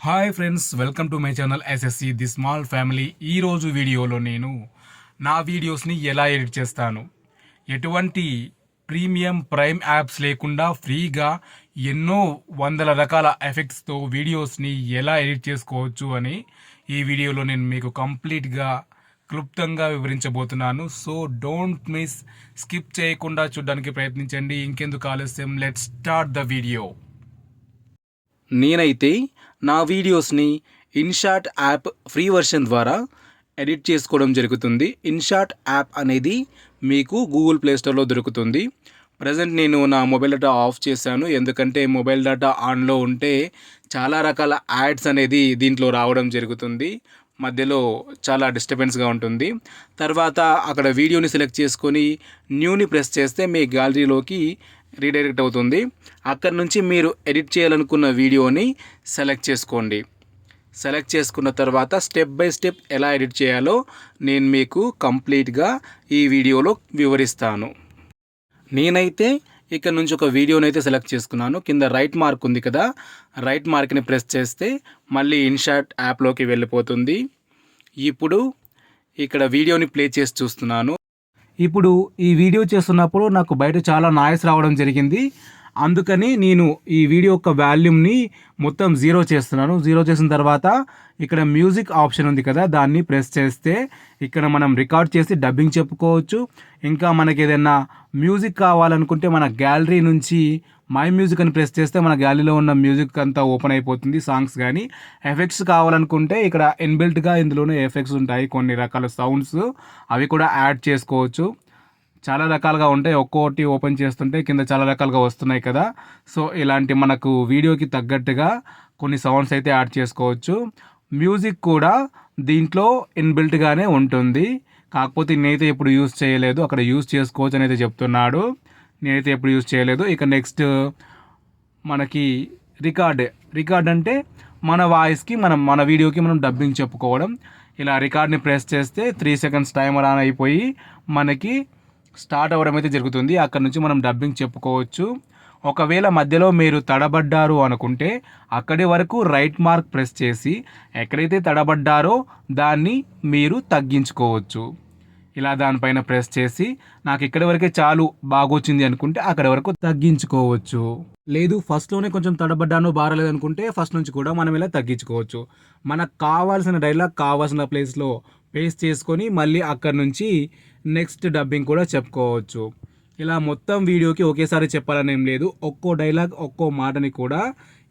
Hi friends welcome to my channel SSC the small family ఈరోజు వీడియోలో నేను నా వీడియోస్ని ఎలా ఎడిట్ చేస్తాను? ఎటువంటి ప్రీమియం ప్రైమ్ యాప్స్ లేకుండా ఫ్రీగా ఎన్నో వందల రకాల ఎఫెక్ట్స్తో వీడియోస్ని ఎలా ఎడిట్ చేసుకోవచ్చు అని ఈ వీడియోలో నేను మీకు కంప్లీట్గా క్లుప్తంగా వివరించబోతున్నాను. సో డోంట్ మిస్ స్కిప్ చేయకుండా చూడడానికి ప్రయత్నించండి. ఇంకెందుకు ఆలస్యం? లెట్ స్టార్ట్ ద వీడియో నేనైతే నా వీడియోస్ని ఇన్షాట్ యాప్ ఫ్రీ వర్షన్ ద్వారా ఎడిట్ చేసుకోవడం జరుగుతుంది. ఇన్షాట్ యాప్ అనేది మీకు గూగుల్ ప్లేస్టోర్లో దొరుకుతుంది. ప్రజెంట్ నేను నా మొబైల్ డేటా ఆఫ్ చేశాను. ఎందుకంటే మొబైల్ డేటా ఆన్లో ఉంటే చాలా రకాల యాడ్స్ అనేది దీంట్లో రావడం జరుగుతుంది. మధ్యలో చాలా డిస్టర్బెన్స్గా ఉంటుంది. తర్వాత అక్కడ వీడియోని సెలెక్ట్ చేసుకొని న్యూని ప్రెస్ చేస్తే మీ గ్యాలరీలోకి రీడైరెక్ట్ అవుతుంది. అక్కడ నుంచి మీరు ఎడిట్ చేయాలనుకున్న వీడియోని సెలెక్ట్ చేసుకోండి. సెలెక్ట్ చేసుకున్న తర్వాత స్టెప్ బై స్టెప్ ఎలా ఎడిట్ చేయాలో నేను మీకు కంప్లీట్గా ఈ వీడియోలో వివరిస్తాను. నేనైతే ఇక్కడ నుంచి ఒక వీడియోని అయితే సెలెక్ట్ చేసుకున్నాను. కింద రైట్ మార్క్ ఉంది కదా. రైట్ మార్క్ని ప్రెస్ చేస్తే మళ్ళీ ఇన్షాట్ యాప్లోకి వెళ్ళిపోతుంది. ఇప్పుడు ఇక్కడ వీడియోని ప్లే చేసి చూస్తున్నాను. ఇప్పుడు ఈ వీడియో చేస్తున్నప్పుడు నాకు బయట చాలా నాయిస్ రావడం జరిగింది. అందుకని నేను ఈ వీడియో యొక్క వాల్యూమ్ని మొత్తం జీరో చేస్తున్నాను. జీరో చేసిన తర్వాత ఇక్కడ మ్యూజిక్ ఆప్షన్ ఉంది కదా దాన్ని ప్రెస్ చేస్తే ఇక్కడ మనం రికార్డ్ చేసి డబ్బింగ్ చెప్పుకోవచ్చు. ఇంకా మనకి ఏదైనా మ్యూజిక్ కావాలనుకుంటే మన గ్యాలరీ నుంచి మై మ్యూజిక్ అని ప్రెస్ చేస్తే మన గ్యాలరీలో ఉన్న మ్యూజిక్ అంతా ఓపెన్ అయిపోతుంది సాంగ్స్ కానీ. ఎఫెక్ట్స్ కావాలనుకుంటే ఇక్కడ ఇన్బిల్ట్గా ఇందులోనే ఎఫెక్ట్స్ ఉంటాయి కొన్ని రకాల సౌండ్స్ అవి కూడా యాడ్ చేసుకోవచ్చు. చాలా రకాలుగా ఉంటాయి. ఒక్కొక్కటి ఓపెన్ చేస్తుంటే కింద చాలా రకాలుగా వస్తున్నాయి కదా. సో ఇలాంటి మనకు వీడియోకి తగ్గట్టుగా కొన్ని సౌండ్స్ అయితే యాడ్ చేసుకోవచ్చు. మ్యూజిక్ కూడా దీంట్లో ఇన్బిల్ట్గానే ఉంటుంది. కాకపోతే నేనైతే ఎప్పుడు యూస్ చేయలేదు. అక్కడ యూస్ చేసుకోవచ్చు అని అయితే చెప్తున్నాడు. నేనైతే ఎప్పుడు యూస్ చేయలేదు. ఇక నెక్స్ట్ మనకి రికార్డ్. రికార్డ్ అంటే మన వాయిస్కి మనం మన వీడియోకి మనం డబ్బింగ్ చెప్పుకోవడం. ఇలా రికార్డ్ని ప్రెస్ చేస్తే త్రీ సెకండ్స్ టైమర్ ఆన్ అయిపోయి మనకి స్టార్ట్ అవ్వడం అయితే జరుగుతుంది. అక్కడ నుంచి మనం డబ్బింగ్ చెప్పుకోవచ్చు. ఒకవేళ మధ్యలో మీరు తడబడ్డారు అనుకుంటే అక్కడి వరకు రైట్ మార్క్ ప్రెస్ చేసి ఎక్కడైతే తడబడ్డారో దాన్ని మీరు తగ్గించుకోవచ్చు. ఇలా దానిపైన ప్రెస్ చేసి నాకు ఇక్కడి వరకే చాలు బాగొచ్చింది అనుకుంటే అక్కడ వరకు తగ్గించుకోవచ్చు. లేదు ఫస్ట్లోనే కొంచెం తడబడ్డాను బారలేదు అనుకుంటే ఫస్ట్ నుంచి కూడా మనం ఇలా తగ్గించుకోవచ్చు. మనకు కావాల్సిన డైలాగ్ కావాల్సిన ప్లేస్లో పేస్ట్ చేసుకొని మళ్ళీ అక్కడ నుంచి నెక్స్ట్ డబ్బింగ్ కూడా చెప్పుకోవచ్చు. ఇలా మొత్తం వీడియోకి ఒకేసారి చెప్పాలని ఏం లేదు. ఒక్కో డైలాగ్ ఒక్కో మాటని కూడా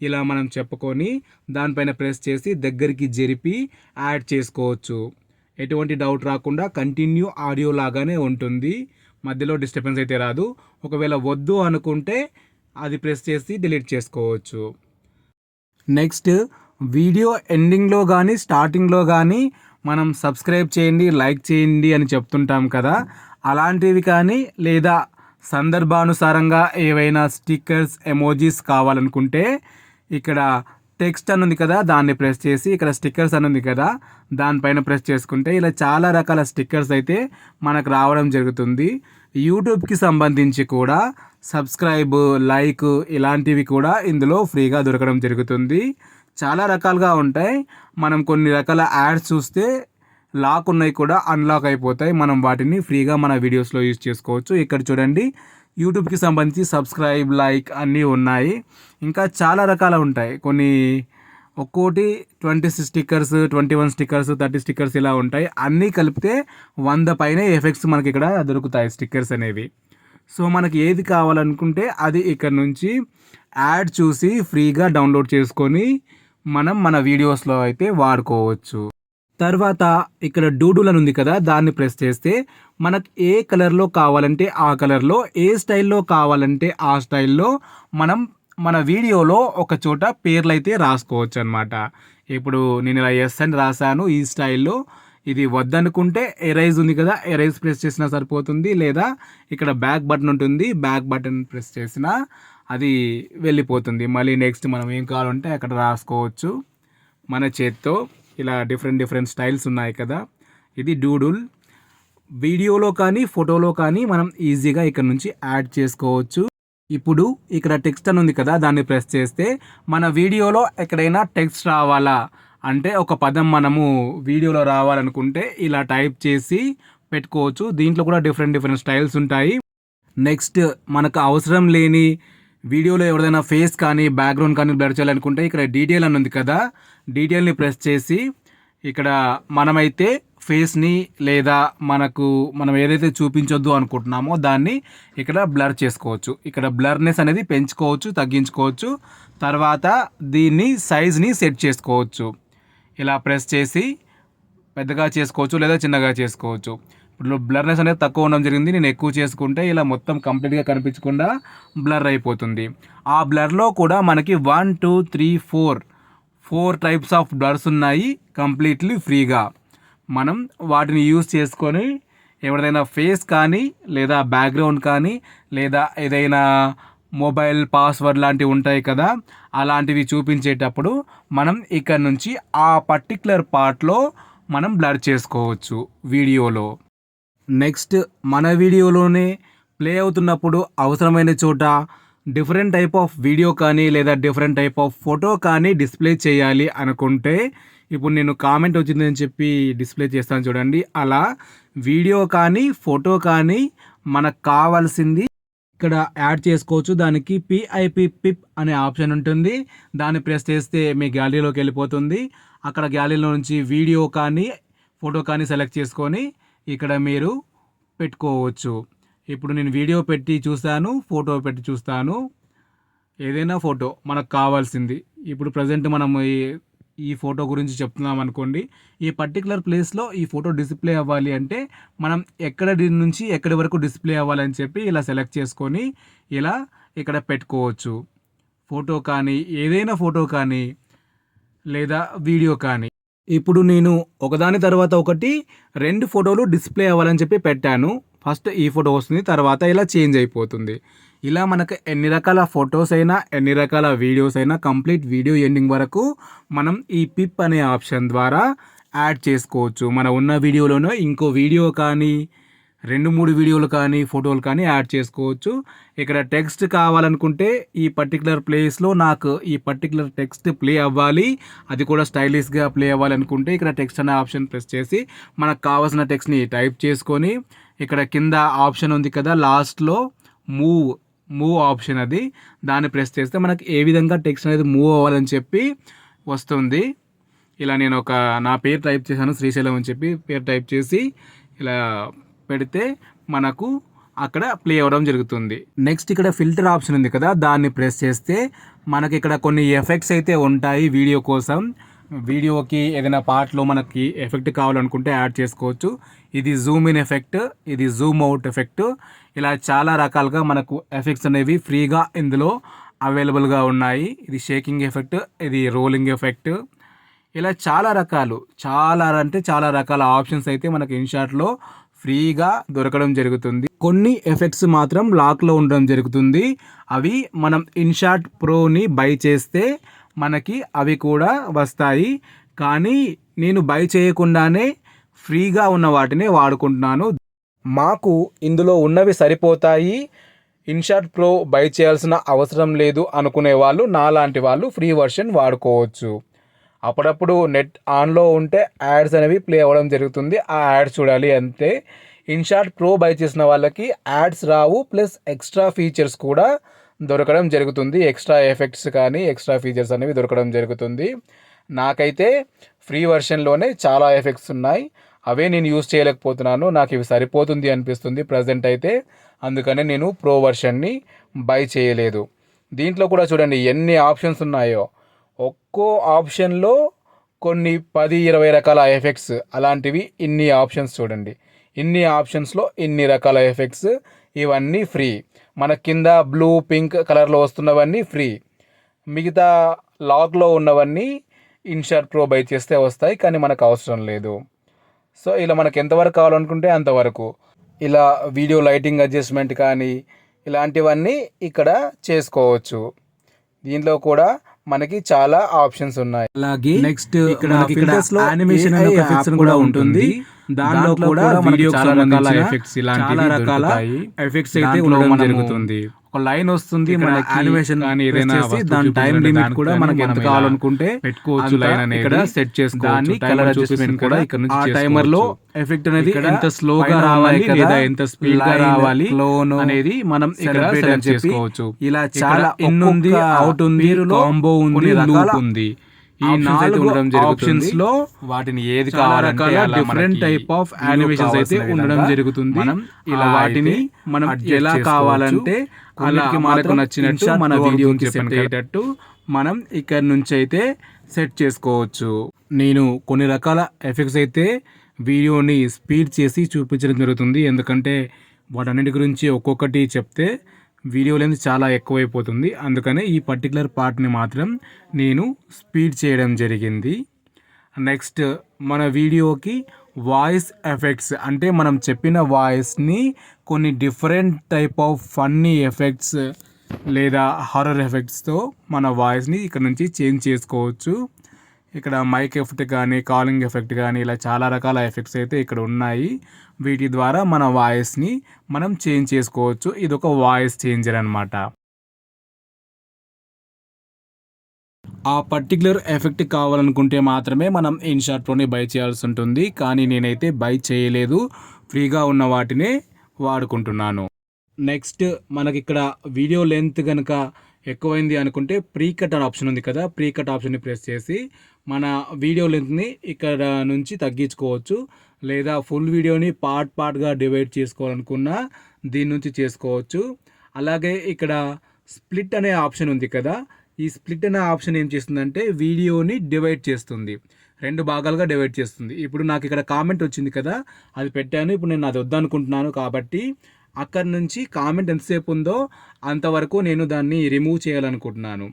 ఇలా మనం చెప్పుకొని దానిపైన ప్రెస్ చేసి దగ్గరికి జరిపి యాడ్ చేసుకోవచ్చు. ఎటువంటి డౌట్ రాకుండా కంటిన్యూ ఆడియో లాగానే ఉంటుంది. మధ్యలో డిస్టర్బెన్స్ అయితే రాదు. ఒకవేళ వద్దు అనుకుంటే అది ప్రెస్ చేసి డిలీట్ చేసుకోవచ్చు. నెక్స్ట్ వీడియో ఎండింగ్లో కానీ స్టార్టింగ్లో కానీ మనం సబ్స్క్రైబ్ చేయండి లైక్ చేయండి అని చెప్తుంటాం కదా. అలాంటివి కానీ లేదా సందర్భానుసారంగా ఏవైనా స్టిక్కర్స్ ఎమోజీస్ కావాలనుకుంటే ఇక్కడ టెక్స్ట్ అని ఉంది కదా దాన్ని ప్రెస్ చేసి ఇక్కడ స్టిక్కర్స్ అని ఉంది కదా దానిపైన ప్రెస్ చేసుకుంటే ఇలా చాలా రకాల స్టిక్కర్స్ అయితే మనకు రావడం జరుగుతుంది. యూట్యూబ్కి సంబంధించి కూడా సబ్స్క్రైబ్ లైక్ ఇలాంటివి కూడా ఇందులో ఫ్రీగా దొరకడం జరుగుతుంది. చాలా రకాలుగా ఉంటాయి. మనం కొన్ని రకాల యాడ్స్ చూస్తే లాక్ ఉన్నాయి కూడా అన్లాక్ అయిపోతాయి. మనం వాటిని ఫ్రీగా మన వీడియోస్లో యూజ్ చేసుకోవచ్చు. ఇక్కడ చూడండి యూట్యూబ్కి సంబంధించి సబ్స్క్రైబ్ లైక్ అన్నీ ఉన్నాయి. ఇంకా చాలా రకాలు ఉంటాయి. కొన్ని ఒక్కోటి twenty stickers twenty one stickers thirty stickers ఇలా ఉంటాయి. అన్నీ కలిపితే వంద పైన ఎఫెక్ట్స్ మనకి ఇక్కడ దొరుకుతాయి స్టిక్కర్స్ అనేవి. సో మనకి ఏది కావాలనుకుంటే అది ఇక్కడ నుంచి యాడ్ చూసి ఫ్రీగా డౌన్లోడ్ చేసుకొని మనం మన వీడియోస్లో అయితే వాడుకోవచ్చు. తర్వాత ఇక్కడ డూడులను ఉంది కదా దాన్ని ప్రెస్ చేస్తే మనకు ఏ కలర్లో కావాలంటే ఆ కలర్లో ఏ స్టైల్లో కావాలంటే ఆ స్టైల్లో మనం మన వీడియోలో ఒక చోట పేర్లు అయితే రాసుకోవచ్చు అనమాట ఇప్పుడు నేను ఇలా ఎస్ అని రాశాను ఈ స్టైల్లో ఇది వద్దనుకుంటే ఎరైజ్ ఉంది కదా ఎరైజ్ ప్రెస్ చేసినా సరిపోతుంది. లేదా ఇక్కడ బ్యాక్ బటన్ ఉంటుంది బ్యాక్ బటన్ ప్రెస్ చేసినా అది వెళ్ళిపోతుంది. మళ్ళీ నెక్స్ట్ మనం ఏం కావాలంటే అక్కడ రాసుకోవచ్చు. మన చేత్తో ఇలా డిఫరెంట్ డిఫరెంట్ స్టైల్స్ ఉన్నాయి కదా. ఇది డూడుల్ వీడియోలో కానీ ఫోటోలో కానీ మనం ఈజీగా ఇక్కడ నుంచి యాడ్ చేసుకోవచ్చు. ఇప్పుడు ఇక్కడ టెక్స్ట్ అని ఉంది కదా దాన్ని ప్రెస్ చేస్తే మన వీడియోలో ఎక్కడైనా టెక్స్ట్ రావాలా? అంటే ఒక పదం మనము వీడియోలో రావాలనుకుంటే ఇలా టైప్ చేసి పెట్టుకోవచ్చు. దీంట్లో కూడా డిఫరెంట్ డిఫరెంట్ స్టైల్స్ ఉంటాయి. నెక్స్ట్ మనకు అవసరం లేని వీడియోలో ఎవరిదైనా ఫేస్ కానీ బ్యాక్గ్రౌండ్ కానీ బ్లర్ చేయాలనుకుంటే ఇక్కడ డీటెయిల్ అని ఉంది కదా. డీటెయిల్ని ప్రెస్ చేసి ఇక్కడ మనమైతే ఫేస్ని లేదా మనకు మనం ఏదైతే చూపించొద్దు అనుకుంటున్నామో దాన్ని ఇక్కడ బ్లర్ చేసుకోవచ్చు. ఇక్కడ బ్లర్నెస్ అనేది పెంచుకోవచ్చు తగ్గించుకోవచ్చు. తర్వాత దీన్ని సైజ్ని సెట్ చేసుకోవచ్చు. ఇలా ప్రెస్ చేసి పెద్దగా చేసుకోవచ్చు లేదా చిన్నగా చేసుకోవచ్చు. ఇప్పుడు బ్లర్నెస్ అనేది తక్కువ ఉండడం జరిగింది. నేను ఎక్కువ చేసుకుంటే ఇలా మొత్తం కంప్లీట్గా కనిపించకుండా బ్లర్ అయిపోతుంది. ఆ బ్లర్లో కూడా మనకి one two three four four types of blurs ఉన్నాయి కంప్లీట్లీ ఫ్రీగా. మనం వాటిని యూజ్ చేసుకొని ఎవరిదైనా ఫేస్ కానీ లేదా బ్యాక్గ్రౌండ్ కానీ లేదా ఏదైనా మొబైల్ పాస్వర్డ్ లాంటివి ఉంటాయి కదా అలాంటివి చూపించేటప్పుడు మనం ఇక్కడ నుంచి ఆ పర్టిక్యులర్ పార్ట్లో మనం బ్లర్ చేసుకోవచ్చు వీడియోలో. నెక్స్ట్ మన వీడియోలోనే ప్లే అవుతున్నప్పుడు అవసరమైన చోట డిఫరెంట్ టైప్ ఆఫ్ వీడియో కానీ లేదా డిఫరెంట్ టైప్ ఆఫ్ ఫోటో కానీ డిస్ప్లే చేయాలి అనుకుంటే ఇప్పుడు నేను కామెంట్ వచ్చిందని చెప్పి డిస్ప్లే చేస్తాను చూడండి. అలా వీడియో కానీ ఫోటో కానీ మనకు కావాల్సింది ఇక్కడ యాడ్ చేసుకోవచ్చు. దానికి పిఐపి పిప్ అనే ఆప్షన్ ఉంటుంది. దాన్ని ప్రెస్ చేస్తే మీ గ్యాలరీలోకి వెళ్ళిపోతుంది. అక్కడ గ్యాలరీలో నుంచి వీడియో కానీ ఫోటో కానీ సెలెక్ట్ చేసుకొని ఇక్కడ మీరు పెట్టుకోవచ్చు. ఇప్పుడు నేను వీడియో పెట్టి చూస్తాను ఫోటో పెట్టి చూస్తాను. ఏదైనా ఫోటో మనకు కావాల్సింది. ఇప్పుడు ప్రజెంట్ మనం ఈ ఈ ఫోటో గురించి చెప్తున్నాం అనుకోండి. ఈ పర్టికులర్ ప్లేస్లో ఈ ఫోటో డిస్ప్లే అవ్వాలి అంటే మనం ఎక్కడ నుంచి ఎక్కడి వరకు డిస్ప్లే అవ్వాలని చెప్పి ఇలా సెలెక్ట్ చేసుకొని ఇలా ఇక్కడ పెట్టుకోవచ్చు. ఫోటో కానీ ఏదైనా ఫోటో కానీ లేదా వీడియో కానీ. ఇప్పుడు నేను ఒకదాని తర్వాత ఒకటి రెండు ఫోటోలు డిస్ప్లే అవ్వాలని చెప్పి పెట్టాను. ఫస్ట్ ఈ ఫోటో వస్తుంది తర్వాత ఇలా చేంజ్ అయిపోతుంది. ఇలా మనకు ఎన్ని రకాల ఫొటోస్ అయినా ఎన్ని రకాల వీడియోస్ అయినా కంప్లీట్ వీడియో ఎండింగ్ వరకు మనం ఈ పిప్ అనే ఆప్షన్ ద్వారా యాడ్ చేసుకోవచ్చు. మన ఉన్న వీడియోలోనో ఇంకో వీడియో కానీ రెండు మూడు వీడియోలు కానీ ఫోటోలు కానీ యాడ్ చేసుకోవచ్చు. ఇక్కడ టెక్స్ట్ కావాలనుకుంటే ఈ పర్టికులర్ ప్లేస్లో నాకు ఈ పర్టికులర్ టెక్స్ట్ ప్లే అవ్వాలి. అది కూడా స్టైలిష్గా ప్లే అవ్వాలనుకుంటే ఇక్కడ టెక్స్ట్ అనే ఆప్షన్ ప్రెస్ చేసి మనకు కావాల్సిన టెక్స్ట్ని టైప్ చేసుకొని ఇక్కడ కింద ఆప్షన్ ఉంది కదా లాస్ట్లో మూవ్ మూవ్ ఆప్షన్ అది. దాన్ని ప్రెస్ చేస్తే మనకి ఏ విధంగా టెక్స్ట్ అనేది మూవ్ అవ్వాలని చెప్పి వస్తుంది. ఇలా నేను ఒక నా పేరు టైప్ చేశాను శ్రీశైలం అని చెప్పి పేరు టైప్ చేసి ఇలా పెడితే మనకు అక్కడ ప్లే అవ్వడం జరుగుతుంది. నెక్స్ట్ ఇక్కడ ఫిల్టర్ ఆప్షన్ ఉంది కదా దాన్ని ప్రెస్ చేస్తే మనకి ఇక్కడ కొన్ని ఎఫెక్ట్స్ అయితే ఉంటాయి వీడియో కోసం. వీడియోకి ఏదైనా పార్ట్లో మనకి ఎఫెక్ట్ కావాలనుకుంటే యాడ్ చేసుకోవచ్చు. ఇది జూమ్ ఇన్ ఎఫెక్ట్ ఇది జూమ్ అవుట్ ఎఫెక్ట్ ఇలా చాలా రకాలుగా మనకు ఎఫెక్ట్స్ అనేవి ఫ్రీగా ఇందులో అవైలబుల్గా ఉన్నాయి. ఇది షేకింగ్ ఎఫెక్ట్ ఇది రోలింగ్ ఎఫెక్ట్ ఇలా చాలా రకాలు చాలా అంటే చాలా రకాల ఆప్షన్స్ అయితే మనకి ఇన్షాట్లో ఫ్రీగా దొరకడం జరుగుతుంది. కొన్ని ఎఫెక్ట్స్ మాత్రం లాక్లో ఉండడం జరుగుతుంది. అవి మనం ఇన్షాట్ ప్రోని బై చేస్తే మనకి అవి కూడా వస్తాయి. కానీ నేను బై చేయకుండానే ఫ్రీగా ఉన్న వాటిని వాడుకుంటున్నాను. మాకు ఇందులో ఉన్నవి సరిపోతాయి. ఇన్షాట్ ప్రో బై చేయాల్సిన అవసరం లేదు అనుకునే వాళ్ళు నాలాంటి వాళ్ళు ఫ్రీ వర్షన్ వాడుకోవచ్చు. అప్పుడప్పుడు నెట్ ఆన్లో ఉంటే యాడ్స్ అనేవి ప్లే అవ్వడం జరుగుతుంది. ఆ యాడ్స్ చూడాలి అంతే. ఇన్షాట్ ప్రో బై చేసిన వాళ్ళకి యాడ్స్ రావు ప్లస్ ఎక్స్ట్రా ఫీచర్స్ కూడా దొరకడం జరుగుతుంది. ఎక్స్ట్రా ఎఫెక్ట్స్ కానీ ఎక్స్ట్రా ఫీచర్స్ అనేవి దొరకడం జరుగుతుంది. నాకైతే ఫ్రీ వర్షన్లోనే చాలా ఎఫెక్ట్స్ ఉన్నాయి. అవే నేను యూస్ చేయలేకపోతున్నాను. నాకు ఇవి సరిపోతుంది అనిపిస్తుంది ప్రజెంట్ అయితే. అందుకనే నేను ప్రో వర్షన్ని బై చేయలేదు. దీంట్లో కూడా చూడండి ఎన్ని ఆప్షన్స్ ఉన్నాయో. ఒక్కో ఆప్షన్లో కొన్ని పది ఇరవై రకాల ఎఫెక్ట్స్ అలాంటివి ఇన్ని ఆప్షన్స్ చూడండి. ఇన్ని ఆప్షన్స్లో ఇన్ని రకాల ఎఫెక్ట్స్ ఇవన్నీ ఫ్రీ. మన కింద బ్లూ పింక్ కలర్లో వస్తున్నవన్నీ ఫ్రీ. మిగతా లాక్లో ఉన్నవన్నీ ఇన్షార్ట్ ప్రో బై చేస్తే వస్తాయి కానీ మనకు అవసరం లేదు. సో ఇలా మనకు ఎంతవరకు కావాలనుకుంటే అంతవరకు. ఇలా వీడియో లైటింగ్ అడ్జస్ట్మెంట్ కానీ ఇలాంటివన్నీ ఇక్కడ చేసుకోవచ్చు. దీంట్లో కూడా మనకి చాలా ఆప్షన్స్ ఉన్నాయి. అలాగే నెక్స్ట్ ఇక్కడ యానిమేషన్ కూడా ఉంటుంది. దాంట్లో కూడా వీడియో చాలా రకాల ఎఫెక్ట్స్ చాలా రకాల ఎఫెక్ట్స్ అయితే ఉండడం జరుగుతుంది. ఒక లైన్ వస్తుంది మన యానిమేషన్ కానీ ఏదైనా దాని టైం లిమిట్ కూడా మనకి ఎంత కావాలనుకుంటే పెట్టుకోవచ్చు లైన్ అనేది ఇక్కడ సెట్ చేసుకోవచ్చు. కలర్ అడ్జస్ట్మెంట్ కూడా ఇక్కడ నుంచి ఆ టైమర్లో ఎఫెక్ట్ అనేది ఎంత స్లోగా రావాలి లేదా ఎంత స్పీడ్గా రావాలి అనేది మనం ఇక్కడ సెలెక్ట్ చేసుకోవచ్చు. ఇలా చాలా ఇన్ ఉంది అవుట్ ఉంది కాంబో ఉంది లూప్ ఉంది. ఈ నాలుగు ఆప్షన్స్లో వాటిని ఏది కావాలంటే డిఫరెంట్ టైప్ ఆఫ్ యానిమేషన్స్ అయితే ఉండడం జరుగుతుంది. మనం ఇలా వాటిని మనం ఎలా కావాలంటే అలా మనకు నచ్చినట్టు మన వీడియోకి సెట్ అయ్యేటట్టు మనం ఇక్కడ నుంచి అయితే సెట్ చేసుకోవచ్చు. నేను కొన్ని రకాల ఎఫెక్ట్స్ అయితే వీడియోని స్పీడ్ చేసి చూపించడం జరుగుతుంది. ఎందుకంటే వాటన్నిటి గురించి ఒక్కొక్కటి చెప్తే వీడియో లెంత్ చాలా ఎక్కువైపోతుంది. అందుకనే ఈ పర్టికులర్ పార్ట్ని మాత్రం నేను స్పీడ్ చేయడం జరిగింది. నెక్స్ట్ మన వీడియోకి వాయిస్ ఎఫెక్ట్స్ అంటే మనం చెప్పిన వాయిస్ని కొన్ని different type of funny effects లేదా హారర్ ఎఫెక్ట్స్తో మన వాయిస్ని ఇక్కడ నుంచి చేంజ్ చేసుకోవచ్చు. ఇక్కడ మైక్ ఎఫెక్ట్ కానీ కాలింగ్ ఎఫెక్ట్ కానీ ఇలా చాలా రకాల ఎఫెక్ట్స్ అయితే ఇక్కడ ఉన్నాయి. వీటి ద్వారా మన వాయిస్ని మనం చేంజ్ చేసుకోవచ్చు. ఇది ఒక వాయిస్ చేంజర్ అనమాట ఆ పర్టికులర్ ఎఫెక్ట్ కావాలనుకుంటే మాత్రమే మనం ఇన్షార్ట్లోనే బై చేయాల్సి ఉంటుంది. కానీ నేనైతే బై చేయలేదు. ఫ్రీగా ఉన్న వాటినే వాడుకుంటున్నాను. నెక్స్ట్ మనకి ఇక్కడ వీడియో లెంత్ కనుక ఎక్కువైంది అనుకుంటే ప్రీ కట్ అనే ఆప్షన్ ఉంది కదా ప్రీ కట్ ఆప్షన్ని ప్రెస్ చేసి మన వీడియో లెంత్ని ఇక్కడ నుంచి తగ్గించుకోవచ్చు. లేదా ఫుల్ వీడియోని పార్ట్ పార్ట్గా డివైడ్ చేసుకోవాలనుకున్నా దీని నుంచి చేసుకోవచ్చు. అలాగే ఇక్కడ స్ప్లిట్ అనే ఆప్షన్ ఉంది కదా ఈ స్ప్లిట్ అనే ఆప్షన్ ఏం చేస్తుందంటే వీడియోని డివైడ్ చేస్తుంది. రెండు భాగాలుగా డివైడ్ చేస్తుంది. ఇప్పుడు నాకు ఇక్కడ కామెంట్ వచ్చింది కదా అది పెట్టాను. ఇప్పుడు నేను అది వద్దనుకుంటున్నాను కాబట్టి అక్కడి నుంచి కామెంట్ ఎంతసేపు ఉందో అంతవరకు నేను దాన్ని రిమూవ్ చేయాలనుకుంటున్నాను.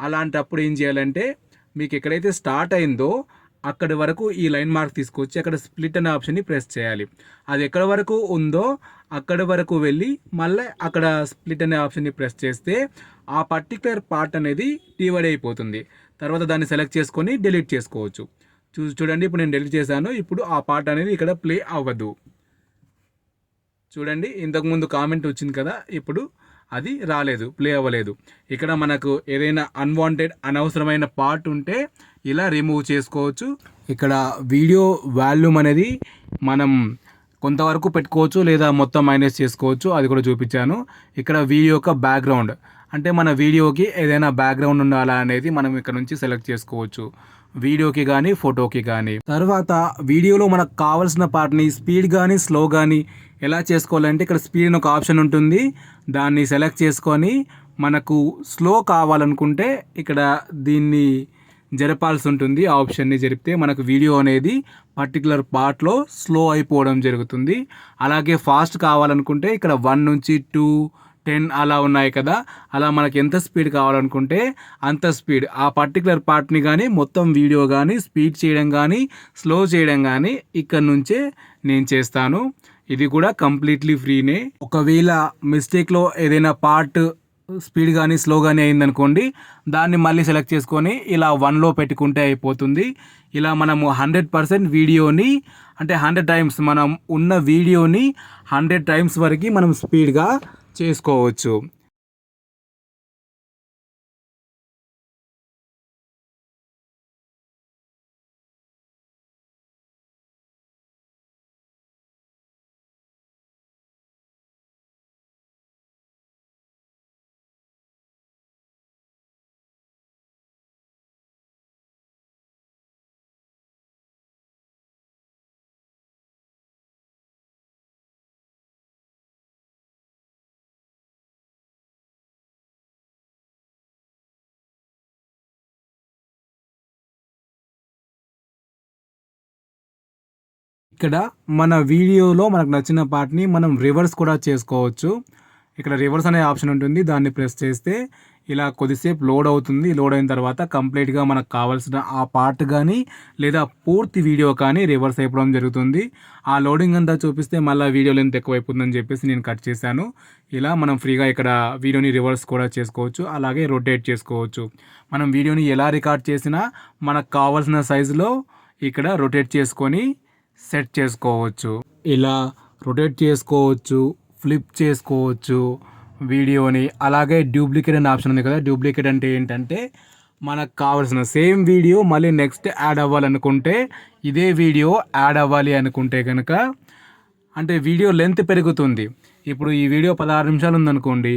అలాంటప్పుడు ఏం చేయాలంటే మీకు ఎక్కడైతే స్టార్ట్ అయిందో అక్కడి వరకు ఈ లైన్ మార్క్ తీసుకొచ్చి అక్కడ స్ప్లిట్ అనే ఆప్షన్ని ప్రెస్ చేయాలి. అది ఎక్కడి వరకు ఉందో అక్కడి వరకు వెళ్ళి మళ్ళీ అక్కడ స్ప్లిట్ అనే ఆప్షన్ని ప్రెస్ చేస్తే ఆ పర్టిక్యులర్ పార్ట్ అనేది డివైడ్ అయిపోతుంది. తర్వాత దాన్ని సెలెక్ట్ చేసుకొని డిలీట్ చేసుకోవచ్చు. చూ చూడండి ఇప్పుడు నేను డిలీట్ చేశాను. ఇప్పుడు ఆ పార్ట్ అనేది ఇక్కడ ప్లే అవ్వదు. చూడండి ఇంతకుముందు కామెంట్ వచ్చింది కదా ఇప్పుడు అది రాలేదు ప్లే అవ్వలేదు. ఇక్కడ మనకు ఏదైనా అన్వాంటెడ్ అనవసరమైన పార్ట్ ఉంటే ఇలా రిమూవ్ చేసుకోవచ్చు. ఇక్కడ వీడియో వాల్యూమ్ అనేది మనం కొంతవరకు పెట్టుకోవచ్చు లేదా మొత్తం మైనస్ చేసుకోవచ్చు అది కూడా చూపించాను. ఇక్కడ వీడియో యొక్క బ్యాక్గ్రౌండ్ అంటే మన వీడియోకి ఏదైనా బ్యాక్గ్రౌండ్ ఉండాలా అనేది మనం ఇక్కడ నుంచి సెలెక్ట్ చేసుకోవచ్చు. వీడియోకి కానీ ఫోటోకి కానీ తర్వాత వీడియోలో మనకు కావాల్సిన పార్ట్ని స్పీడ్ కానీ స్లో కానీ ఎలా చేసుకోవాలంటే ఇక్కడ స్పీడ్ అని ఒక ఆప్షన్ ఉంటుంది. దాన్ని సెలెక్ట్ చేసుకొని మనకు స్లో కావాలనుకుంటే ఇక్కడ దీన్ని జరపాల్సి ఉంటుంది. ఆ ఆప్షన్ని జరిపితే మనకు వీడియో అనేది పర్టికులర్ పార్ట్లో స్లో అయిపోవడం జరుగుతుంది. అలాగే ఫాస్ట్ కావాలనుకుంటే ఇక్కడ వన్ నుంచి టూ టెన్ అలా ఉన్నాయి కదా. అలా మనకి ఎంత స్పీడ్ కావాలనుకుంటే అంత స్పీడ్. ఆ పర్టికులర్ పార్ట్ని కానీ మొత్తం వీడియో కానీ స్పీడ్ చేయడం కానీ స్లో చేయడం కానీ ఇక్కడ నుంచే నేను చేస్తాను. ఇది కూడా కంప్లీట్లీ ఫ్రీనే ఒకవేళ మిస్టేక్లో ఏదైనా పార్ట్ స్పీడ్ కానీ స్లో కానీ అయిందనుకోండి దాన్ని మళ్ళీ సెలెక్ట్ చేసుకొని ఇలా వన్లో పెట్టుకుంటే అయిపోతుంది. ఇలా మనము హండ్రెడ్ పర్సెంట్ వీడియోని అంటే హండ్రెడ్ టైమ్స్ మనం ఉన్న వీడియోని హండ్రెడ్ టైమ్స్ వరకు మనం స్పీడ్గా చేసుకోవచ్చు. ఇక్కడ మన వీడియోలో మనకు నచ్చిన పార్ట్ని మనం రివర్స్ కూడా చేసుకోవచ్చు. ఇక్కడ రివర్స్ అనే ఆప్షన్ ఉంటుంది. దాన్ని ప్రెస్ చేస్తే ఇలా కొద్దిసేపు లోడ్ అవుతుంది. లోడ్ అయిన తర్వాత కంప్లీట్గా మనకు కావాల్సిన ఆ పార్ట్ కానీ లేదా పూర్తి వీడియో కానీ రివర్స్ అయిపోవడం జరుగుతుంది. ఆ లోడింగ్ అంతా చూపిస్తే మళ్ళీ వీడియో లెంత్ ఎక్కువైపోతుందని చెప్పేసి నేను కట్ చేశాను. ఇలా మనం ఫ్రీగా ఇక్కడ వీడియోని రివర్స్ కూడా చేసుకోవచ్చు. అలాగే రొటేట్ చేసుకోవచ్చు. మనం వీడియోని ఎలా రికార్డ్ చేసినా మనకు కావాల్సిన సైజులో ఇక్కడ రొటేట్ చేసుకొని సెట్ చేసుకోవచ్చు ఇలా రొటేట్ చేసుకోవచ్చు ఫ్లిప్ చేసుకోవచ్చు వీడియోని. అలాగే డూప్లికేట్ అనే ఆప్షన్ ఉంది కదా. డూప్లికేట్ అంటే ఏంటంటే మనకు కావాల్సిన సేమ్ వీడియో మళ్ళీ నెక్స్ట్ యాడ్ అవ్వాలనుకుంటే ఇదే వీడియో యాడ్ అవ్వాలి అనుకుంటే కనుక అంటే వీడియో లెంత్ పెరుగుతుంది. ఇప్పుడు ఈ వీడియో పదహారు నిమిషాలు ఉందనుకోండి.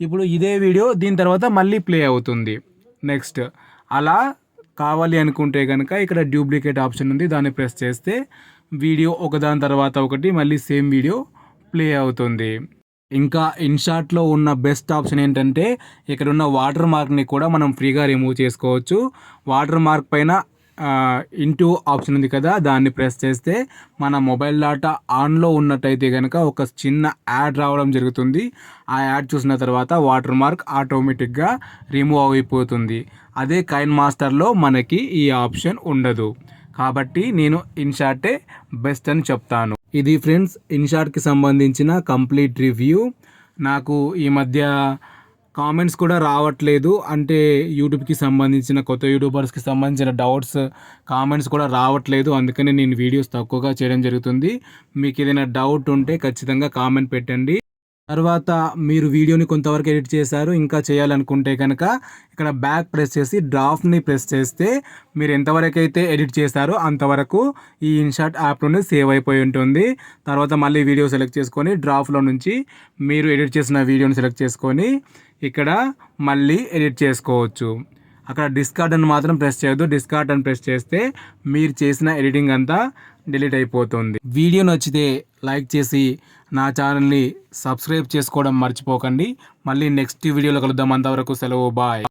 ఇప్పుడు ఇదే వీడియో దీని తర్వాత మళ్ళీ ప్లే అవుతుంది. నెక్స్ట్ అలా కావాలి అనుకుంటే కనుక ఇక్కడ డూప్లికేట్ ఆప్షన్ ఉంది. దాన్ని ప్రెస్ చేస్తే వీడియో ఒకదాని తర్వాత ఒకటి మళ్ళీ సేమ్ వీడియో ప్లే అవుతుంది. ఇంకా ఇన్షాట్లో ఉన్న బెస్ట్ ఆప్షన్ ఏంటంటే ఇక్కడ ఉన్న వాటర్ మార్క్ని కూడా మనం ఫ్రీగా రిమూవ్ చేసుకోవచ్చు. వాటర్ మార్క్ పైన ఇంటూ ఆప్షన్ ఉంది కదా దాన్ని ప్రెస్ చేస్తే మన మొబైల్ డేటా ఆన్లో ఉన్నట్టయితే కనుక ఒక చిన్న యాడ్ రావడం జరుగుతుంది. ఆ యాడ్ చూసిన తర్వాత వాటర్ మార్క్ ఆటోమేటిక్గా రిమూవ్ అయిపోతుంది. అదే కైన్ మాస్టర్లో మనకి ఈ ఆప్షన్ ఉండదు. కాబట్టి నేను ఇన్షార్టే బెస్ట్ అని చెప్తాను. ఇది ఫ్రెండ్స్ ఇన్షార్ట్కి సంబంధించిన కంప్లీట్ రివ్యూ. నాకు ఈ మధ్య కామెంట్స్ కూడా రావట్లేదు. అంటే యూట్యూబ్కి సంబంధించిన కొత్త యూట్యూబర్స్కి సంబంధించిన డౌట్స్ కామెంట్స్ కూడా రావట్లేదు. అందుకనే నేను వీడియోస్ తక్కువగా చేయడం జరుగుతుంది. మీకు ఏదైనా డౌట్ ఉంటే ఖచ్చితంగా కామెంట్ పెట్టండి. తర్వాత మీరు వీడియోని కొంతవరకు ఎడిట్ చేశారు ఇంకా చేయాలనుకుంటే కనుక ఇక్కడ బ్యాక్ ప్రెస్ చేసి డ్రాఫ్ట్ని ప్రెస్ చేస్తే మీరు ఎంతవరకు అయితే ఎడిట్ చేశారో అంతవరకు ఈ ఇన్షాట్ యాప్లోనే సేవ్ అయిపోయి ఉంటుంది. తర్వాత మళ్ళీ వీడియో సెలెక్ట్ చేసుకొని డ్రాఫ్ట్లో నుంచి మీరు ఎడిట్ చేసిన వీడియోని సెలెక్ట్ చేసుకొని ఇక్కడ మళ్ళీ ఎడిట్ చేసుకోవచ్చు. అక్కడ డిస్కార్డ్ అని మాత్రం ప్రెస్ చేయొద్దు. డిస్కార్డ్ అని ప్రెస్ చేస్తే మీరు చేసిన ఎడిటింగ్ అంతా డిలీట్ అయిపోతుంది. వీడియో నచ్చితే లైక్ చేసి నా ఛానల్ని సబ్స్క్రైబ్ చేసుకోవడం మర్చిపోకండి. మళ్ళీ నెక్స్ట్ వీడియోలో కలుద్దాం. అంతవరకు సెలవు. బాయ్.